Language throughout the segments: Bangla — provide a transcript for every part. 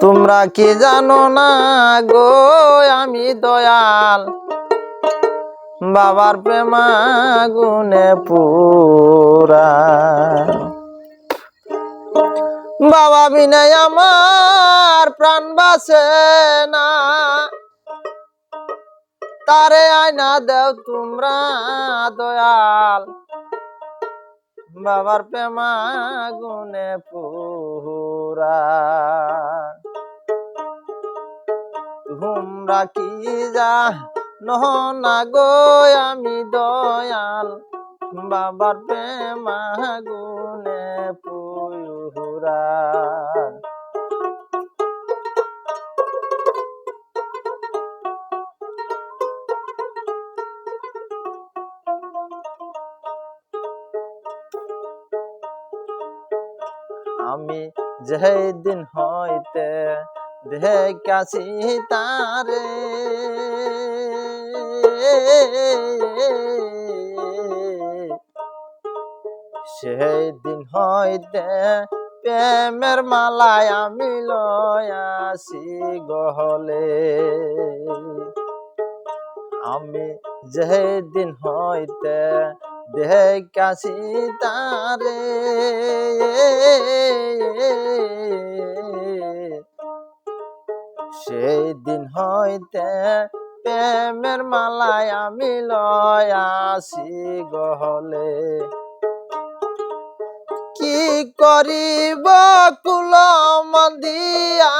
তোমরা কি জানো না গো? আমি দয়াল। বাবার প্রেমা গুনে পুরা। বাবা বিনয় আমার প্রাণ বাসে না। তারে আয়না দেও তোমরা, দয়াল। বাবার প্রেমা গুনে পুরা। তোমরা কি যা নহ না গো, আমি দয়াল। বাবার প্রেমা গুনে পুরা আমি যেদিন হইতে দেখাছি তারে। সেই দিন হইতে প্রেমের মালায় আমি লয়াসি গহলে। আমি যেদিন হইতে দেখাছি তারে। সেই দিন হইতে প্রেমের মালায় আমি লয়াসি গহলে। কি করিব কুল মন্দিয়া?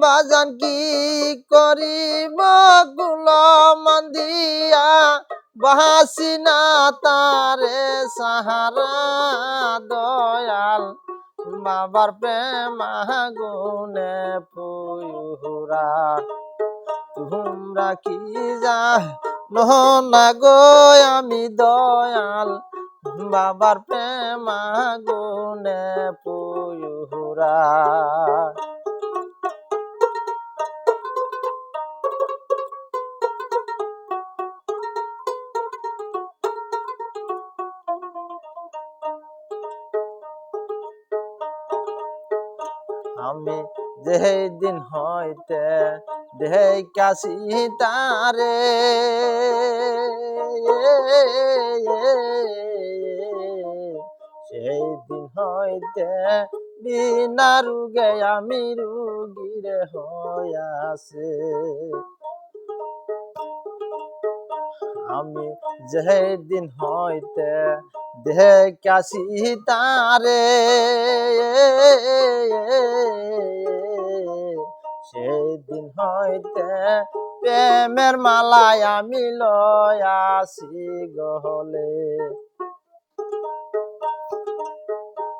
বাজান কি করিব কুল মন্দিয়া? বাসি না তারে সাহারা দয়াল। বাবার প্রেম গুনে পুরা তোমরা কি যা গো আমি দয়াল। বাবার প্রেম গুনে পুরা আমি যেদিন হইতে দেখাছি তারে। সেই দিন হইতে বিনা রুগে আমি রুগীরে হইয়াছে। আমি যেদিন হইতে দেখাছি তারে। সেই দিন হইতে প্রেমের মালায় আমি লয়াসি গহলে।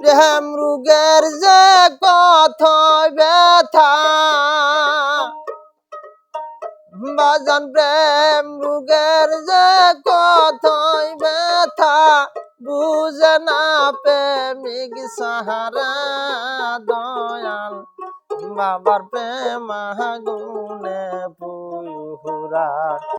প্রেম রুগের যে কথ ব্যথা, বাজান প্রেম রুগের যে ব্যথা বুঝে না প্রেমিক সাহারা দয়াল। বাবার প্রেম গুনে পুরা